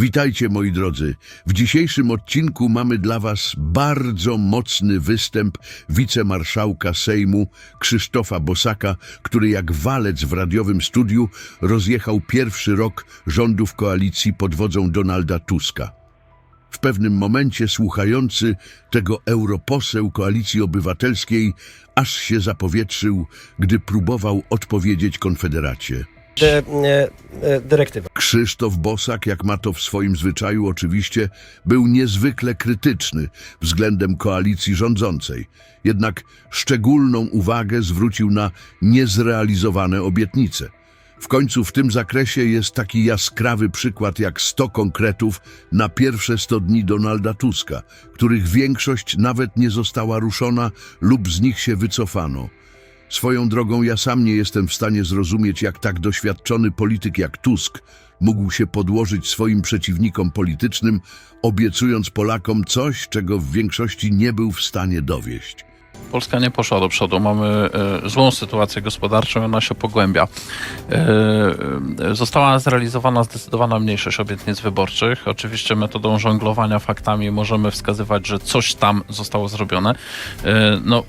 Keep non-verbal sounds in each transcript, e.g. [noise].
Witajcie moi drodzy. W dzisiejszym odcinku mamy dla Was bardzo mocny występ wicemarszałka Sejmu Krzysztofa Bosaka, który jak walec w radiowym studiu rozjechał pierwszy rok rządów koalicji pod wodzą Donalda Tuska. W pewnym momencie słuchający tego europoseł Koalicji Obywatelskiej aż się zapowietrzył, gdy próbował odpowiedzieć Konfederacie. Dy, e, e, dyrektywa. Krzysztof Bosak, jak ma to w swoim zwyczaju oczywiście, był niezwykle krytyczny względem koalicji rządzącej. Jednak szczególną uwagę zwrócił na niezrealizowane obietnice. W końcu w tym zakresie jest taki jaskrawy przykład jak 100 konkretów na pierwsze 100 dni Donalda Tuska, których większość nawet nie została ruszona lub z nich się wycofano. Swoją drogą ja sam nie jestem w stanie zrozumieć, jak tak doświadczony polityk jak Tusk mógł się podłożyć swoim przeciwnikom politycznym, obiecując Polakom coś, czego w większości nie był w stanie dowieść. Polska nie poszła do przodu. Mamy e, złą sytuację gospodarczą, ona się pogłębia. E, e, Została zrealizowana zdecydowana mniejszość obietnic wyborczych. Oczywiście metodą żonglowania faktami możemy wskazywać, że coś tam zostało zrobione. No,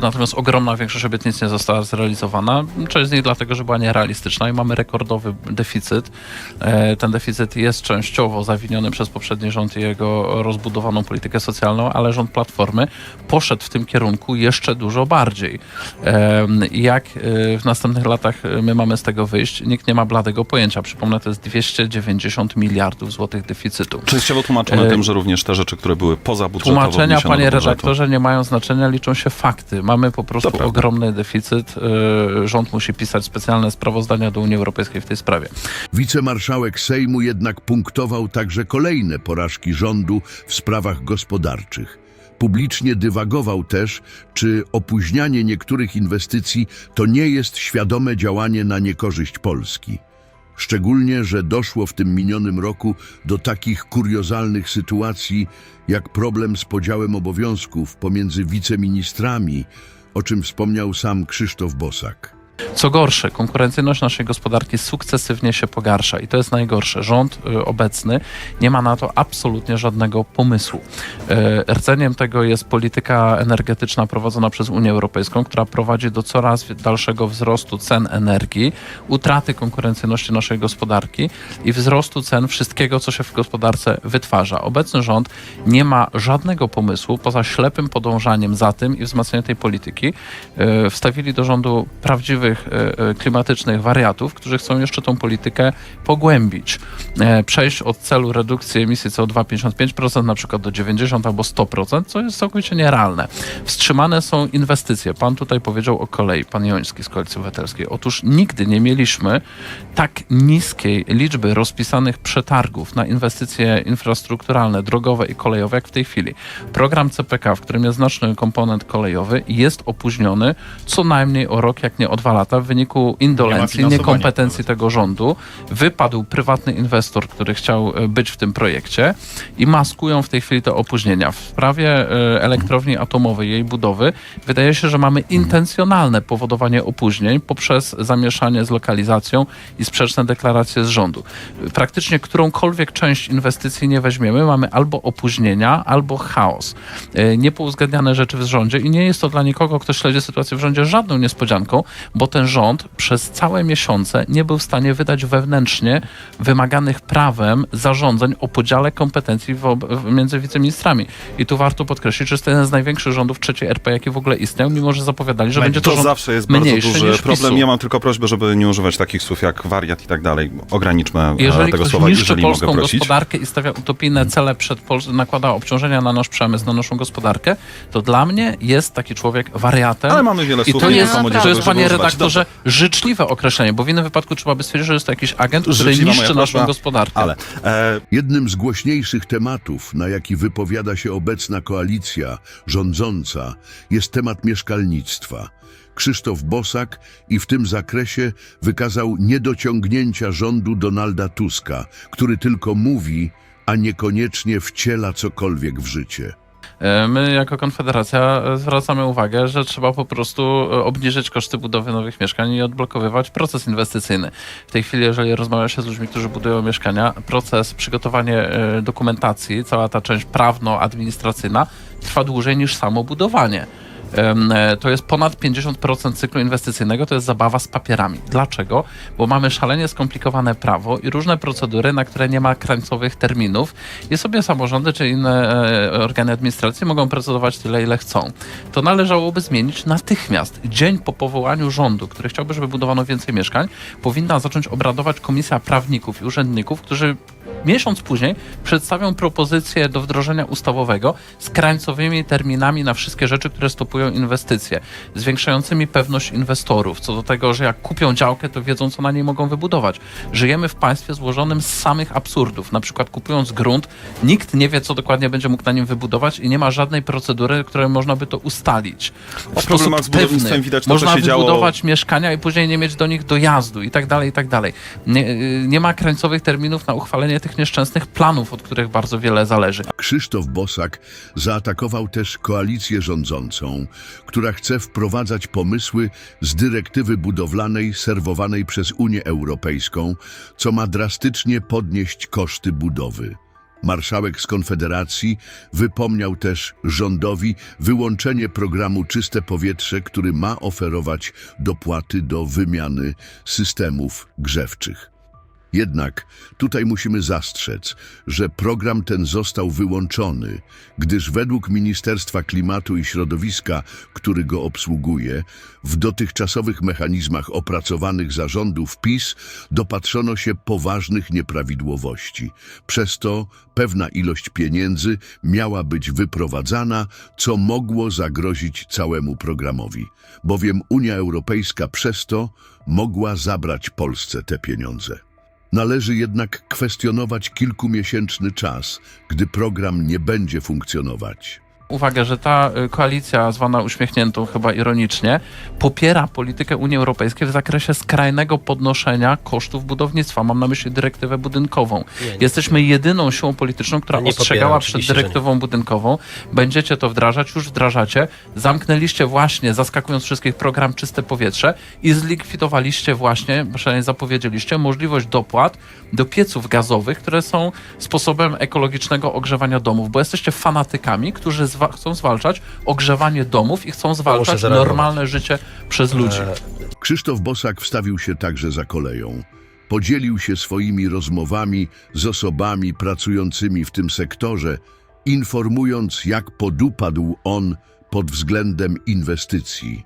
natomiast ogromna większość obietnic nie została zrealizowana. Część z nich dlatego, że była nierealistyczna i mamy rekordowy deficyt. Ten deficyt jest częściowo zawiniony przez poprzedni rząd i jego rozbudowaną politykę socjalną, ale rząd Platformy poszedł w tym kierunku jeszcze dużo bardziej. Jak e, w następnych latach e, my mamy z tego wyjść, nikt nie ma bladego pojęcia. Przypomnę, to jest 290 miliardów złotych deficytu. Częściowo tłumaczone E, tym, że również te rzeczy, które były pozabudżetowo Tłumaczenia, wniesione panie redaktorze, nie mają znaczenia, liczą się fakty. Mamy po prostu prawda. ogromny deficyt. Rząd musi pisać specjalne sprawozdania do Unii Europejskiej w tej sprawie. Wicemarszałek Sejmu jednak punktował także kolejne porażki rządu w sprawach gospodarczych. Publicznie dywagował też, czy opóźnianie niektórych inwestycji to nie jest świadome działanie na niekorzyść Polski. Szczególnie, że doszło w tym minionym roku do takich kuriozalnych sytuacji, jak problem z podziałem obowiązków pomiędzy wiceministrami, o czym wspomniał sam Krzysztof Bosak. Co gorsze, konkurencyjność naszej gospodarki sukcesywnie się pogarsza i to jest najgorsze. Rząd y, obecny nie ma na to absolutnie żadnego pomysłu. Y, Rdzeniem tego jest polityka energetyczna prowadzona przez Unię Europejską, która prowadzi do coraz dalszego wzrostu cen energii, utraty konkurencyjności naszej gospodarki i wzrostu cen wszystkiego, co się w gospodarce wytwarza. Obecny rząd nie ma żadnego pomysłu poza ślepym podążaniem za tym i wzmacnianiem tej polityki. Y, Wstawili do rządu prawdziwych e, e, klimatycznych wariatów, którzy chcą jeszcze tą politykę pogłębić. E, Przejść od celu redukcji emisji CO2 55% na przykład do 90 albo 100%, co jest całkowicie nierealne. Wstrzymane są inwestycje. Pan tutaj powiedział o kolei, pan Joński z Koalicji Obywatelskiej. Otóż nigdy nie mieliśmy tak niskiej liczby rozpisanych przetargów na inwestycje infrastrukturalne, drogowe i kolejowe, jak w tej chwili. Program CPK, w którym jest znaczny komponent kolejowy, jest opóźniony co najmniej o rok, jak nie o dwa lata w wyniku indolencji, finansowania niekompetencji tego rządu. Wypadł prywatny inwestor, który chciał e, być w tym projekcie i maskują w tej chwili te opóźnienia. W sprawie e, elektrowni atomowej, jej budowy, wydaje się, że mamy intencjonalne powodowanie opóźnień poprzez zamieszanie z lokalizacją i sprzeczne deklaracje z rządu. Praktycznie którąkolwiek część inwestycji nie weźmiemy, mamy albo opóźnienia, albo chaos. E, Niepouzgadniane rzeczy w rządzie i nie jest to dla nikogo, kto śledzi sytuację w rządzie, żadną niespodzianką, bo ten rząd przez całe miesiące nie był w stanie wydać wewnętrznie wymaganych prawem zarządzeń o podziale kompetencji między wiceministrami. I tu warto podkreślić, że jest to jeden z największych rządów trzeciej RP, jaki w ogóle istniał, mimo że zapowiadali, że będzie to, To rząd zawsze jest bardzo mniejszy duży problem. Ja mam tylko prośbę, żeby nie używać takich słów jak wariat i tak dalej. Ograniczmy e, Jeżeli tego słowa, niszczy jeżeli mogę polską prosić. gospodarkę i stawia utopijne cele przed Pol- nakłada obciążenia na nasz przemysł, na naszą gospodarkę, to dla mnie jest taki człowiek wariatem. Ale mamy wiele I słów, to nie jest, to jest żeby panie używać. redaktorze, życzliwe określenie, bo w innym wypadku trzeba by stwierdzić, że jest to jakiś agent, który Życzliwa niszczy naszą prośba, gospodarkę. Ale e, Jednym z głośniejszych tematów, na jaki wypowiada się obecna koalicja rządząca, jest temat mieszkalnictwa. Krzysztof Bosak i w tym zakresie wykazał niedociągnięcia rządu Donalda Tuska, który tylko mówi, a niekoniecznie wciela cokolwiek w życie. E, My jako Konfederacja e, zwracamy uwagę, że trzeba po prostu e, obniżyć koszty budowy nowych mieszkań i odblokowywać proces inwestycyjny. W tej chwili, jeżeli rozmawia się z ludźmi, którzy budują mieszkania, proces przygotowanie dokumentacji, cała ta część prawno-administracyjna trwa dłużej niż samo budowanie. E, To jest ponad 50% cyklu inwestycyjnego, to jest zabawa z papierami. Dlaczego? Bo mamy szalenie skomplikowane prawo i różne procedury, na które nie ma krańcowych terminów i sobie samorządy czy inne e, organy administracji mogą procedować tyle, ile chcą. To należałoby zmienić natychmiast. Dzień po powołaniu rządu, który chciałby, żeby budowano więcej mieszkań, powinna zacząć obradować komisja prawników i urzędników, którzy miesiąc później przedstawią propozycję do wdrożenia ustawowego z krańcowymi terminami na wszystkie rzeczy, które stopują inwestycje, zwiększającymi pewność inwestorów, co do tego, że jak kupią działkę, to wiedzą, co na niej mogą wybudować. Żyjemy w państwie złożonym z samych absurdów. Na przykład kupując grunt, nikt nie wie, co dokładnie będzie mógł na nim wybudować i nie ma żadnej procedury, której można by to ustalić. W z sposób budownictwem pewny. widać to, Można się działo- wybudować mieszkania i później nie mieć do nich dojazdu i tak dalej, i tak dalej. Nie, y, nie ma krańcowych terminów na uchwalenie tych nieszczęsnych planów, od których bardzo wiele zależy. Krzysztof Bosak zaatakował też koalicję rządzącą, która chce wprowadzać pomysły z dyrektywy budowlanej serwowanej przez Unię Europejską, co ma drastycznie podnieść koszty budowy. Marszałek z Konfederacji wypomniał też rządowi wyłączenie programu Czyste Powietrze, który ma oferować dopłaty do wymiany systemów grzewczych. Jednak tutaj musimy zastrzec, że program ten został wyłączony, gdyż według Ministerstwa Klimatu i Środowiska, który go obsługuje, w dotychczasowych mechanizmach opracowanych zarządów PiS dopatrzono się poważnych nieprawidłowości. Przez to pewna ilość pieniędzy miała być wyprowadzana, co mogło zagrozić całemu programowi, bowiem Unia Europejska przez to mogła zabrać Polsce te pieniądze. Należy jednak kwestionować kilkumiesięczny czas, gdy program nie będzie funkcjonować. Uwagę, że ta y, koalicja, zwana uśmiechniętą chyba ironicznie, popiera politykę Unii Europejskiej w zakresie skrajnego podnoszenia kosztów budownictwa. Mam na myśli dyrektywę budynkową. Nie, nie Jesteśmy jedyną siłą polityczną, która nie ostrzegała popieram, przed dyrektywą budynkową. Będziecie to wdrażać, już wdrażacie. Zamknęliście właśnie, zaskakując wszystkich, program Czyste Powietrze i zlikwidowaliście właśnie, przynajmniej zapowiedzieliście, możliwość dopłat do pieców gazowych, które są sposobem ekologicznego ogrzewania domów, bo jesteście fanatykami, którzy zwa- chcą zwalczać ogrzewanie domów i chcą zwalczać normalne życie przez ludzi. E, Krzysztof Bosak wstawił się także za koleją. Podzielił się swoimi rozmowami z osobami pracującymi w tym sektorze, informując, jak podupadł on pod względem inwestycji.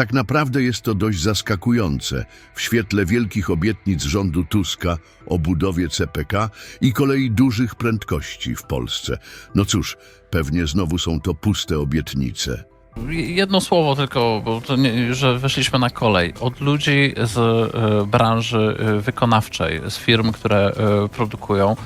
Tak naprawdę jest to dość zaskakujące w świetle wielkich obietnic rządu Tuska o budowie CPK i kolei dużych prędkości w Polsce. No cóż, pewnie znowu są to puste obietnice. Jedno słowo tylko, bo to nie, że weszliśmy na kolej. Od ludzi z e, branży e, wykonawczej, z firm, które e, produkują,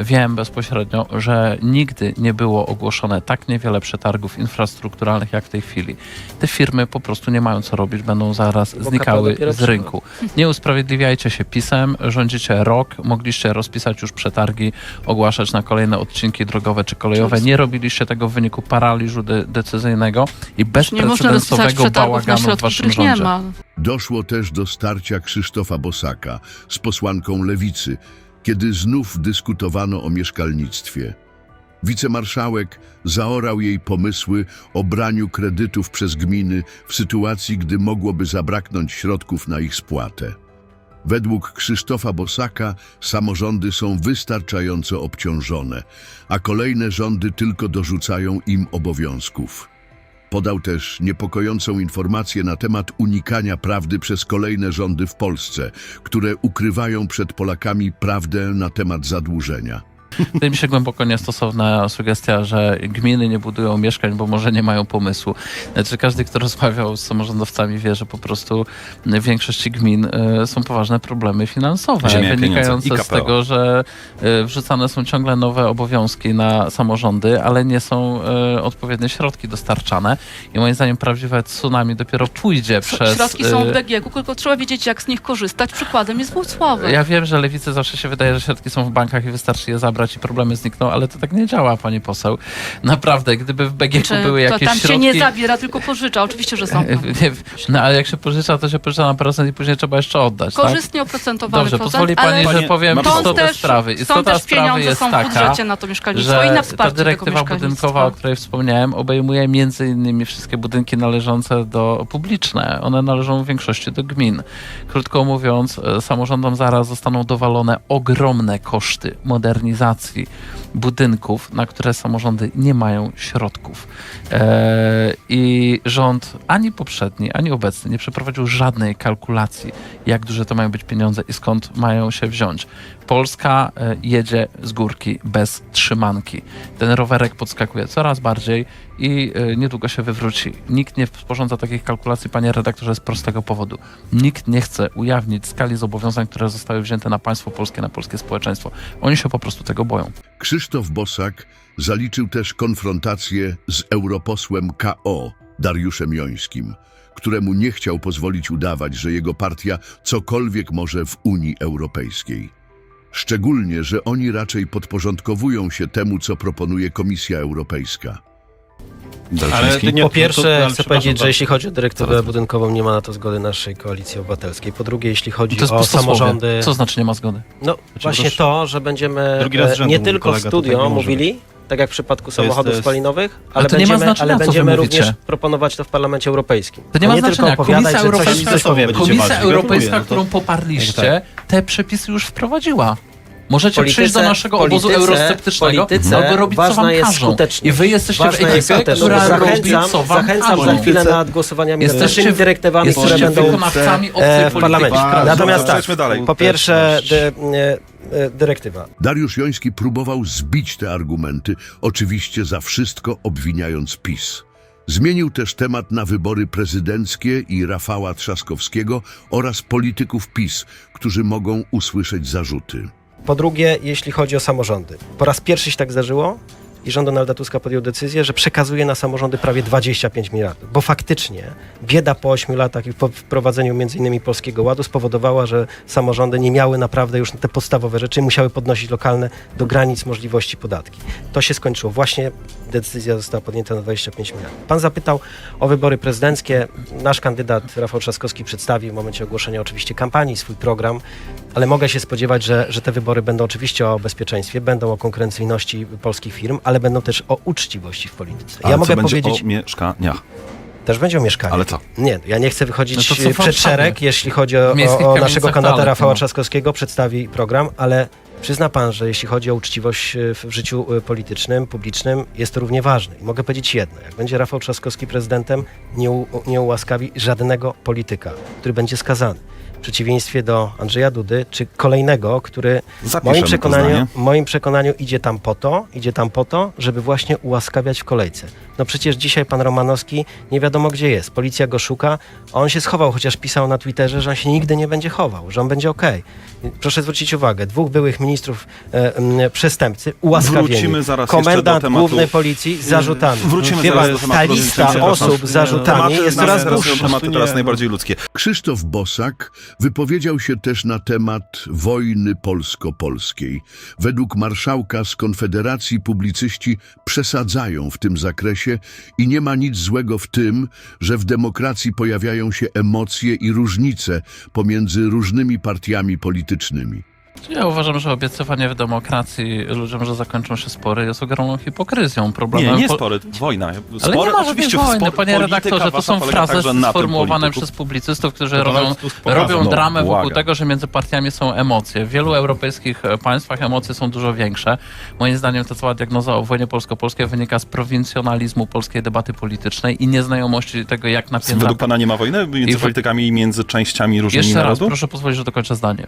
wiem bezpośrednio, że nigdy nie było ogłoszone tak niewiele przetargów infrastrukturalnych jak w tej chwili. Te firmy po prostu nie mają co robić, będą zaraz Bo znikały z rynku. Nie usprawiedliwiajcie się pisem, rządzicie rok, mogliście rozpisać już przetargi, ogłaszać na kolejne odcinki drogowe czy kolejowe. Nie robiliście tego w wyniku paraliżu de- decyzyjnego i Nie można rozpisać bezprecedensowego przetargów na bałaganu w środki, waszym których nie rządzie. ma. Doszło też do starcia Krzysztofa Bosaka z posłanką Lewicy, kiedy znów dyskutowano o mieszkalnictwie. Wicemarszałek zaorał jej pomysły o braniu kredytów przez gminy w sytuacji, gdy mogłoby zabraknąć środków na ich spłatę. Według Krzysztofa Bosaka samorządy są wystarczająco obciążone, a kolejne rządy tylko dorzucają im obowiązków. Podał też niepokojącą informację na temat unikania prawdy przez kolejne rządy w Polsce, które ukrywają przed Polakami prawdę na temat zadłużenia. Wydaje mi się głęboko niestosowna sugestia, że gminy nie budują mieszkań, bo może nie mają pomysłu. Znaczy każdy, kto rozmawiał z samorządowcami wie, że po prostu w większości gmin e, są poważne problemy finansowe, Ziemia wynikające z tego, że e, wrzucane są ciągle nowe obowiązki na samorządy, ale nie są e, odpowiednie środki dostarczane. I moim zdaniem prawdziwe tsunami dopiero pójdzie przez... Środki są w BGK, tylko trzeba wiedzieć, jak z nich korzystać. Przykładem jest Włocławek. Ja wiem, że lewicy zawsze się wydaje, że środki są w bankach i wystarczy je zabrać zabrać i problemy znikną, ale to tak nie działa, pani poseł. Naprawdę, gdyby w BGK Czy były to jakieś tam środki... się nie zabiera, tylko pożycza. Oczywiście, że są. Nie, [laughs] No ale jak się pożycza, to się pożycza na procent i później trzeba jeszcze oddać, tak? Korzystnie oprocentowany Dobrze, procent, pozwoli pani, ale że powiem istotę też, sprawy. Istota też sprawy pieniądze jest są w taka, budżecie na to mieszkalnictwo i na ta wsparcie dyrektywa budynkowa, o której wspomniałem, obejmuje między innymi wszystkie budynki należące do publiczne. One należą w większości do gmin. Krótko mówiąc, e, samorządom zaraz zostaną dowalone ogromne koszty modernizacji budynków, na które samorządy nie mają środków. E, I rząd ani poprzedni, ani obecny nie przeprowadził żadnej kalkulacji, jak duże to mają być pieniądze i skąd mają się wziąć. Polska e, jedzie z górki bez trzymanki. Ten rowerek podskakuje coraz bardziej i e, niedługo się wywróci. Nikt nie sporządza takich kalkulacji, panie redaktorze, z prostego powodu. Nikt nie chce ujawnić skali zobowiązań, które zostały wzięte na państwo polskie, na polskie społeczeństwo. Oni się po prostu tego boją. Krzysztof Bosak zaliczył też konfrontację z europosłem KO Dariuszem Jońskim, któremu nie chciał pozwolić udawać, że jego partia cokolwiek może w Unii Europejskiej. Szczególnie, że oni raczej podporządkowują się temu, co proponuje Komisja Europejska. Dalszyński? Po pierwsze, to- ale chcę powiedzieć, że jeśli chodzi o dyrektywę budynkową, nie ma na to zgody naszej koalicji obywatelskiej. Po drugie, jeśli chodzi To jest o samorządy. Co znaczy nie ma zgody? No właśnie proszę. to, że będziemy e, nie tylko w studio mówili, tak jak w przypadku jest- samochodów to jest- spalinowych, ale to nie ma będziemy, znaczenia, ale będziemy również proponować to w Parlamencie Europejskim. To nie ma nie znaczenia. Komisja coś, Europejska, coś. Będziecie Komisja. Europejska, to- którą poparliście, te przepisy już wprowadziła. Możecie Polityce- przyjść do naszego obozu polityce- eurosceptycznego polityce albo robić, co ważna wam jest każą. skuteczność. I wy jesteście Ważna w jest ekipie, skuteczność. która robi, co wam zachęcam za chwilę nad głosowaniem nad Jesteście, naszymi dyrektywami, które jesteście będą wykonawcami e, obcej w parlamencie. Natomiast tak, po pierwsze e, e, dyrektywa. Dariusz Joński próbował zbić te argumenty, oczywiście za wszystko obwiniając PiS. Zmienił też temat na wybory prezydenckie i Rafała Trzaskowskiego oraz polityków PiS, którzy mogą usłyszeć zarzuty. Po drugie, jeśli chodzi o samorządy. Po raz pierwszy się tak zdarzyło i rząd Donalda Tuska podjął decyzję, że przekazuje na samorządy prawie 25 miliardów. Bo faktycznie bieda po 8 latach i po wprowadzeniu m.in. Polskiego Ładu spowodowała, że samorządy nie miały naprawdę już te podstawowe rzeczy i musiały podnosić lokalne do granic możliwości podatki. To się skończyło. Właśnie decyzja została podjęta na 25 miliardów. Pan zapytał o wybory prezydenckie. Nasz kandydat Rafał Trzaskowski przedstawi w momencie ogłoszenia oczywiście kampanii swój program, ale mogę się spodziewać, że, że te wybory będą oczywiście o bezpieczeństwie, będą o konkurencyjności polskich firm, ale będą też o uczciwości w polityce. Ale ja co mogę będzie powiedzieć, o mieszkaniach? też będzie o mieszkaniu. Ale co? Nie, ja nie chcę wychodzić No przed szereg, jeśli chodzi o, o, o naszego kandydata Rafała ma. Trzaskowskiego, przedstawi program, ale przyzna pan, że jeśli chodzi o uczciwość e, w życiu e, politycznym, publicznym, jest to równie ważne. I mogę powiedzieć jedno, jak będzie Rafał Trzaskowski prezydentem, nie, u, nie ułaskawi żadnego polityka, który będzie skazany. W przeciwieństwie do Andrzeja Dudy, czy kolejnego, który w Zapiszemy moim przekonaniu, moim przekonaniu idzie tam po to, idzie tam po to, żeby właśnie ułaskawiać w kolejce. No przecież dzisiaj pan Romanowski nie wiadomo gdzie jest. Policja go szuka, a on się schował, chociaż pisał na Twitterze, że on się nigdy nie będzie chował, że on będzie okej. Proszę zwrócić uwagę, dwóch byłych ministrów e, m, przestępcy ułaskawieni. Wrócimy zaraz jeszcze Komendant do tematu- głównej policji z zarzutami. Wrócimy Wie zaraz pan, do ta lista osób z zarzutami Tematy, jest coraz dłuższa. tematy teraz najbardziej ludzkie. Krzysztof Bosak wypowiedział się też na temat wojny polsko-polskiej. Według marszałka z Konfederacji publicyści przesadzają w tym zakresie i nie ma nic złego w tym, że w demokracji pojawiają się emocje i różnice pomiędzy różnymi partiami politycznymi. Ja uważam, że obiecywanie w demokracji ludziom, że zakończą się spory, jest ogromną hipokryzją. Nie, Problemem nie po- spory, wojna. Ale Spory, nie ma żadnej oczywiście wojny, spor- panie redaktorze. To są frazy sformułowane przez publicystów, którzy To robią, robią No, dramę wokół błagam. tego, że między partiami są emocje. W wielu europejskich e, państwach emocje są dużo większe. Moim zdaniem ta cała diagnoza o wojnie polsko-polskiej wynika z prowincjonalizmu polskiej debaty politycznej i nieznajomości tego, jak napięta... Według pana nie ma wojny między I politykami i między częściami różnymi Jeszcze raz, narodu? proszę pozwolić, że dokończę zdanie.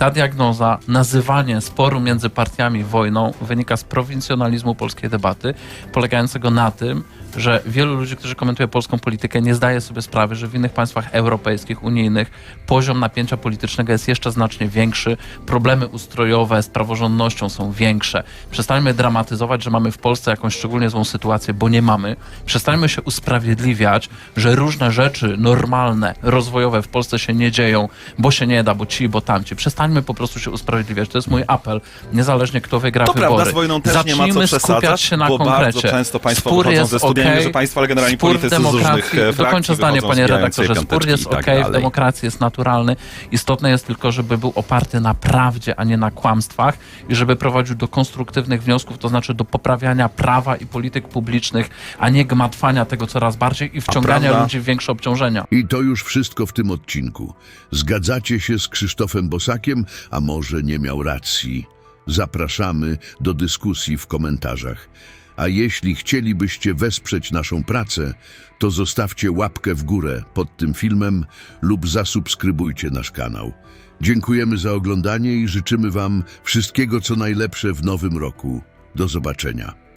Ta diagnoza, nazywanie sporu między partiami wojną wynika z prowincjonalizmu polskiej debaty, polegającego na tym, że wielu ludzi, którzy komentuje polską politykę, nie zdaje sobie sprawy, że w innych państwach europejskich, unijnych poziom napięcia politycznego jest jeszcze znacznie większy, problemy ustrojowe z praworządnością są większe. Przestańmy dramatyzować, że mamy w Polsce jakąś szczególnie złą sytuację, bo nie mamy. Przestańmy się usprawiedliwiać, że różne rzeczy normalne, rozwojowe w Polsce się nie dzieją, bo się nie da, bo ci, bo tamci. Przestańmy po prostu się usprawiedliwiać. To jest mój apel, niezależnie kto wygra To wybory. prawda, z wojną też nie ma co Zacznijmy skupiać się na bo konkrecie. bardzo często państwo Spór jest ze okej. że państwo, ale generalnie Spór w politycy z różnych, demokracji, e, frakcji dokończę zdanie, panie redaktorze, spór jest tak okej, w dalej. demokracji jest naturalny. Istotne jest tylko, żeby był oparty na prawdzie, a nie na kłamstwach i żeby prowadził do konstruktywnych wniosków, to znaczy do poprawiania prawa i polityk publicznych, a nie gmatwania tego coraz bardziej i wciągania ludzi w większe obciążenia. I to już wszystko w tym odcinku. Zgadzacie się z Krzysztofem Bosakiem, a może nie miał racji? Zapraszamy do dyskusji w komentarzach. A jeśli chcielibyście wesprzeć naszą pracę, to zostawcie łapkę w górę pod tym filmem lub zasubskrybujcie nasz kanał. Dziękujemy za oglądanie i życzymy Wam wszystkiego co najlepsze w nowym roku. Do zobaczenia.